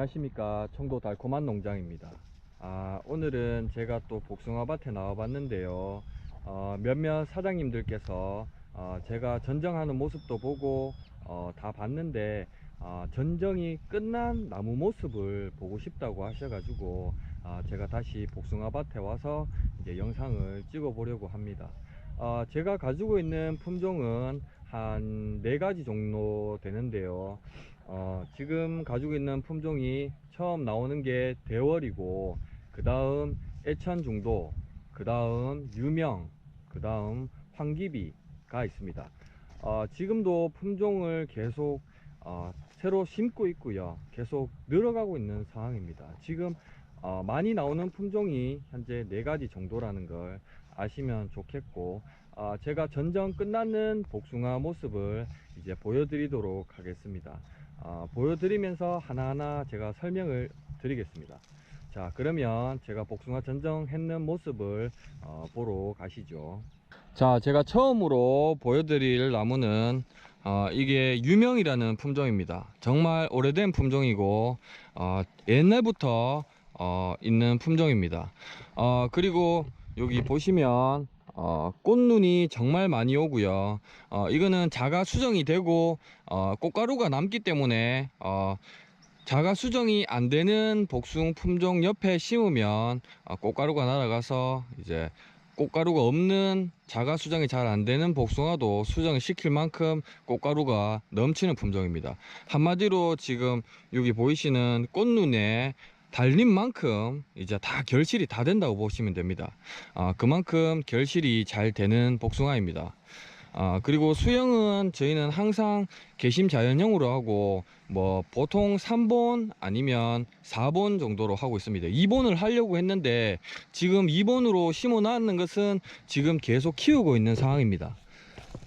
안녕하십니까. 청도 달콤한 농장입니다. 아 오늘은 제가 또 복숭아밭에 나와 봤는데요. 어, 몇몇 사장님들께서 어, 제가 전정하는 모습도 보고 어, 다 봤는데 어, 전정이 끝난 나무 모습을 보고 싶다고 하셔가지고 어, 제가 다시 복숭아밭에 와서 이제 영상을 찍어 보려고 합니다. 어, 제가 가지고 있는 품종은 한 네 가지 정도 되는데요. 어, 지금 가지고 있는 품종이 처음 나오는 게 대월이고 그 다음 애천 중도 그 다음 유명 그 다음 황기비가 있습니다. 어, 지금도 품종을 계속 어, 새로 심고 있고요. 계속 늘어가고 있는 상황입니다. 지금 어, 많이 나오는 품종이 현재 네 가지 정도라는 걸 아시면 좋겠고 어, 제가 전정 끝나는 복숭아 모습을 이제 보여드리도록 하겠습니다 어, 보여드리면서 하나하나 제가 설명을 드리겠습니다. 자, 그러면 제가 복숭아 전정했는 모습을 어, 보러 가시죠. 자, 제가 처음으로 보여드릴 나무는 어, 이게 유명이라는 품종입니다. 정말 오래된 품종이고 어, 옛날부터 어, 있는 품종입니다. 어, 그리고 여기 보시면 어, 꽃눈이 정말 많이 오고요. 어, 이거는 자가 수정이 되고 어, 꽃가루가 남기 때문에 어, 자가 수정이 안 되는 복숭 품종 옆에 심으면 어, 꽃가루가 날아가서 이제 꽃가루가 없는 자가 수정이 잘 안 되는 복숭아도 수정을 시킬 만큼 꽃가루가 넘치는 품종입니다. 한마디로 지금 여기 보이시는 꽃눈에 달린 만큼 이제 다 결실이 다 된다고 보시면 됩니다. 아, 그만큼 결실이 잘 되는 복숭아입니다. 아, 그리고 수영은 저희는 항상 개심 자연형으로 하고 뭐 보통 3본 아니면 4본 정도로 하고 있습니다. 2본을 하려고 했는데 지금 2본으로 심어 놨는 것은 지금 계속 키우고 있는 상황입니다.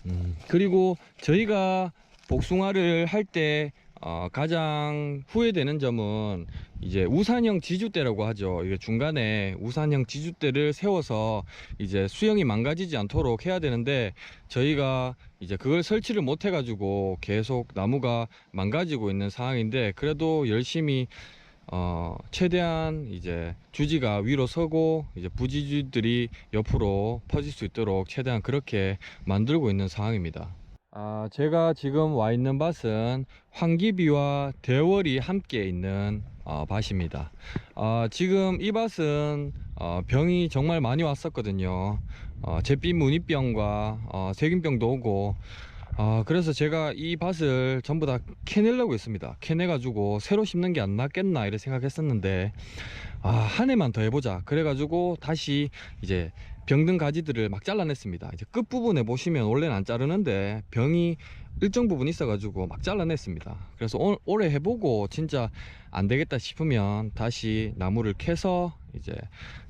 음, 그리고 저희가 복숭아를 할때 어, 가장 후회되는 점은 이제 우산형 지주대라고 하죠. 이게 중간에 우산형 지주대를 세워서 이제 수영이 망가지지 않도록 해야 되는데 저희가 이제 그걸 설치를 못 해 가지고 계속 나무가 망가지고 있는 상황인데 그래도 열심히 어 최대한 이제 주지가 위로 서고 이제 부지주들이 옆으로 퍼질 수 있도록 최대한 그렇게 만들고 있는 상황입니다. 아, 제가 지금 와 있는 밭은 황기비와 대월이 함께 있는 어, 밭입니다. 어, 지금 이 밭은 어, 병이 정말 많이 왔었거든요. 어, 잿빛 무늬병과 어, 세균병도 오고 어, 그래서 제가 이 밭을 전부 다 캐내려고 했습니다. 캐내가지고 새로 심는 게 안 낫겠나 이렇게 생각했었는데 아, 한 해만 더 해보자. 그래가지고 다시 이제 병든 가지들을 막 잘라냈습니다. 이제 끝부분에 보시면 원래는 안 자르는데 병이 일정 부분 있어 가지고 막 잘라냈습니다. 그래서 올, 올해 해보고 진짜 안 되겠다 싶으면 다시 나무를 캐서 이제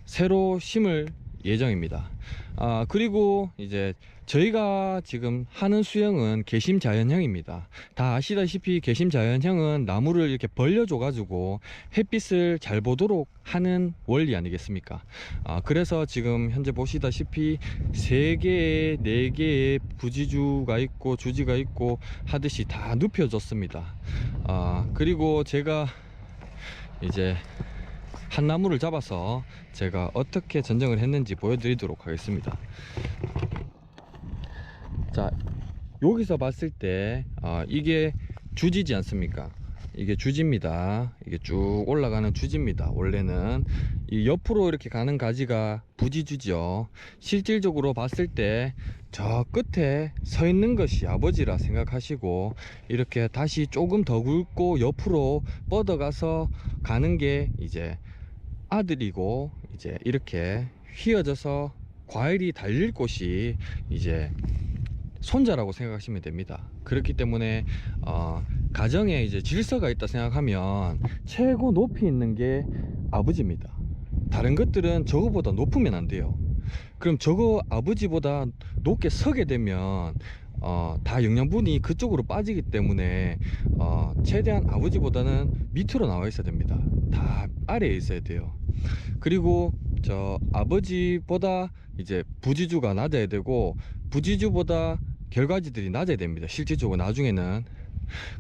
새로 심을 예정입니다. 아, 그리고 이제 저희가 지금 하는 수영은 개심 자연형입니다. 다 아시다시피 개심 자연형은 나무를 이렇게 벌려줘 가지고 햇빛을 잘 보도록 하는 원리 아니겠습니까? 아, 그래서 지금 현재 보시다시피 세 개의 네 개의 부지주가 있고 주지가 있고 하듯이 다 눕혀졌습니다. 아, 그리고 제가 이제 한 나무를 잡아서 제가 어떻게 전정을 했는지 보여드리도록 하겠습니다. 자, 여기서 봤을 때 어, 이게 주지지 않습니까? 이게 주지입니다. 이게 쭉 올라가는 주지입니다. 원래는 이 옆으로 이렇게 가는 가지가 부지주죠. 실질적으로 봤을 때 저 끝에 서 있는 것이 아버지라 생각하시고 이렇게 다시 조금 더 굵고 옆으로 뻗어가서 가는 게 이제 아들이고 이제 이렇게 휘어져서 과일이 달릴 곳이 이제 손자라고 생각하시면 됩니다. 그렇기 때문에 어, 가정에 이제 질서가 있다 생각하면 최고 높이 있는 게 아버지입니다. 다른 것들은 저거보다 높으면 안 돼요. 그럼 저거 아버지보다 높게 서게 되면 어, 다 영양분이 그쪽으로 빠지기 때문에 어, 최대한 아버지보다는 밑으로 나와 있어야 됩니다. 다 아래에 있어야 돼요. 그리고 저 아버지보다 이제 부지주가 낮아야 되고 부지주보다 결과지들이 낮아야 됩니다. 실질적으로 나중에는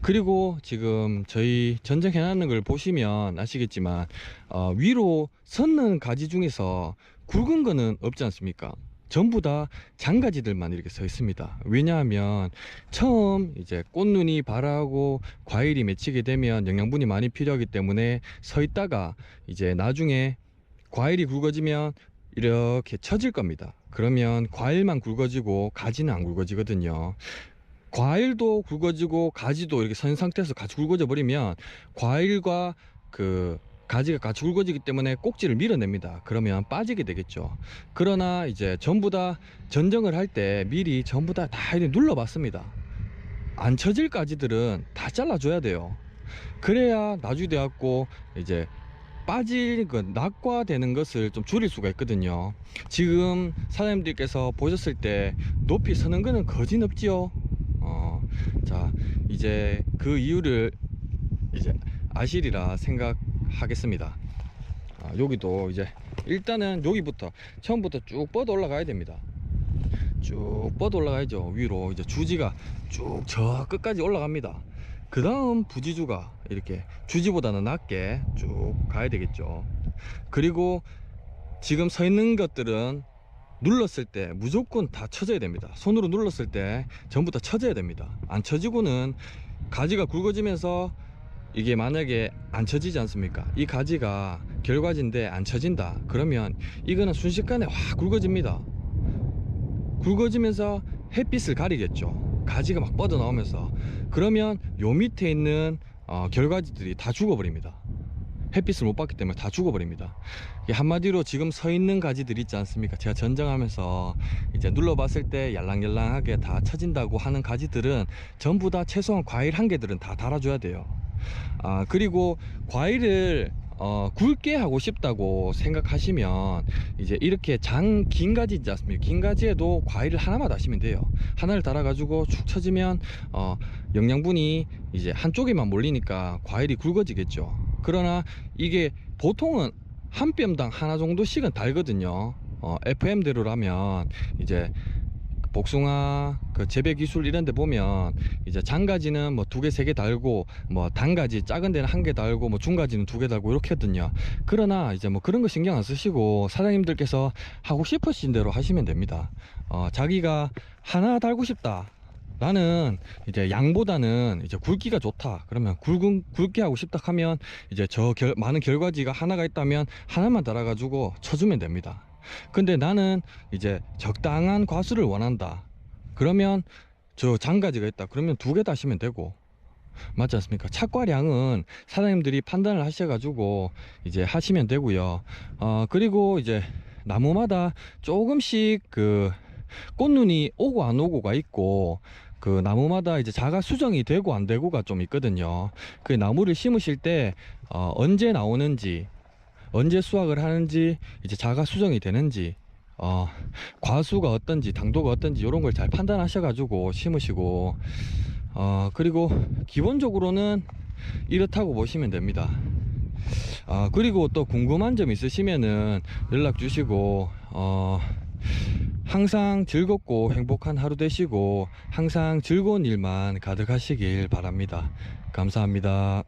그리고 지금 저희 전정해놨는 걸 보시면 아시겠지만 어, 위로 섰는 가지 중에서 굵은 거는 없지 않습니까? 전부 다 장가지들만 이렇게 서 있습니다. 왜냐하면 처음 이제 꽃눈이 발하고 과일이 맺히게 되면 영양분이 많이 필요하기 때문에 서 있다가 이제 나중에 과일이 굵어지면 이렇게 처질 겁니다. 그러면 과일만 굵어지고 가지는 안 굵어지거든요. 과일도 굵어지고 가지도 이렇게 선 상태에서 같이 굵어져 버리면 과일과 그 가지가 같이 굵어지기 때문에 꼭지를 밀어냅니다. 그러면 빠지게 되겠죠. 그러나 이제 전부 다 전정을 할 때 미리 전부 다 다 눌러 봤습니다. 안 처질 가지들은 다 잘라줘야 돼요. 그래야 나중에 돼갖고 이제 빠질 그 낙과되는 것을 좀 줄일 수가 있거든요. 지금 사장님들께서 보셨을 때 높이 서는 거는 거진 없지요. 어, 자 이제 그 이유를 이제 아시리라 생각하겠습니다. 아, 여기도 이제 일단은 여기부터 처음부터 쭉 뻗어 올라가야 됩니다. 쭉 뻗어 올라가야죠 위로 이제 주지가 쭉 저 끝까지 올라갑니다. 그 다음 부지주가 이렇게 주지보다는 낮게 쭉 가야 되겠죠. 그리고 지금 서 있는 것들은 눌렀을 때 무조건 다 쳐져야 됩니다. 손으로 눌렀을 때 전부 다 쳐져야 됩니다. 안 쳐지고는 가지가 굵어지면서 이게 만약에 안 쳐지지 않습니까? 이 가지가 결과지인데 안 쳐진다. 그러면 이거는 순식간에 확 굵어집니다. 굵어지면서 햇빛을 가리겠죠. 가지가 막 뻗어 나오면서 그러면 요 밑에 있는 어, 결과지들이 다 죽어버립니다. 햇빛을 못 받기 때문에 다 죽어버립니다. 한마디로 지금 서 있는 가지들 있지 않습니까? 제가 전정하면서 이제 눌러봤을 때 yar랑yar랑하게 다 처진다고 하는 가지들은 전부 다 최소한 과일 한 개들은 다 달아줘야 돼요. 아 그리고 과일을 어, 굵게 하고 싶다고 생각하시면 이제 이렇게 장 긴 가지 있지 않습니까? 긴 가지에도 과일을 하나만 하시면 돼요. 하나를 달아 가지고 축 쳐지면 어, 영양분이 이제 한쪽에만 몰리니까 과일이 굵어지겠죠. 그러나 이게 보통은 한 뼘당 하나 정도씩은 달거든요. 어, FM대로라면 이제 복숭아 그 재배 기술 이런 데 보면 이제 장가지는 뭐 두 개 세 개 달고 뭐 단가지 작은 데는 한 개 달고 뭐 중가지는 두 개 달고 이렇게 하거든요. 그러나 이제 뭐 그런 거 신경 안 쓰시고 사장님들께서 하고 싶으신 대로 하시면 됩니다. 어 자기가 하나 달고 싶다. 나는 이제 양보다는 이제 굵기가 좋다. 그러면 굵은 굵게 하고 싶다 하면 이제 저 결, 많은 결과지가 하나가 있다면 하나만 달아 가지고 쳐주면 됩니다 근데 나는 이제 적당한 과수를 원한다. 그러면 저 장가지가 있다. 그러면 두 개 다시면 되고. 맞지 않습니까? 착과량은 사장님들이 판단을 하셔 가지고 이제 하시면 되고요. 어, 그리고 이제 나무마다 조금씩 그 꽃눈이 오고 안 오고가 있고 그 나무마다 이제 자가 수정이 되고 안 되고가 좀 있거든요. 그 나무를 심으실 때 어, 언제 나오는지 언제 수확을 하는지 이제 자가 수정이 되는지 어, 과수가 어떤지 당도가 어떤지 이런 걸 잘 판단하셔 가지고 심으시고 어, 그리고 기본적으로는 이렇다고 보시면 됩니다. 아 그리고 또 궁금한 점 있으시면은 연락 주시고 어, 항상 즐겁고 행복한 하루 되시고 항상 즐거운 일만 가득하시길 바랍니다. 감사합니다.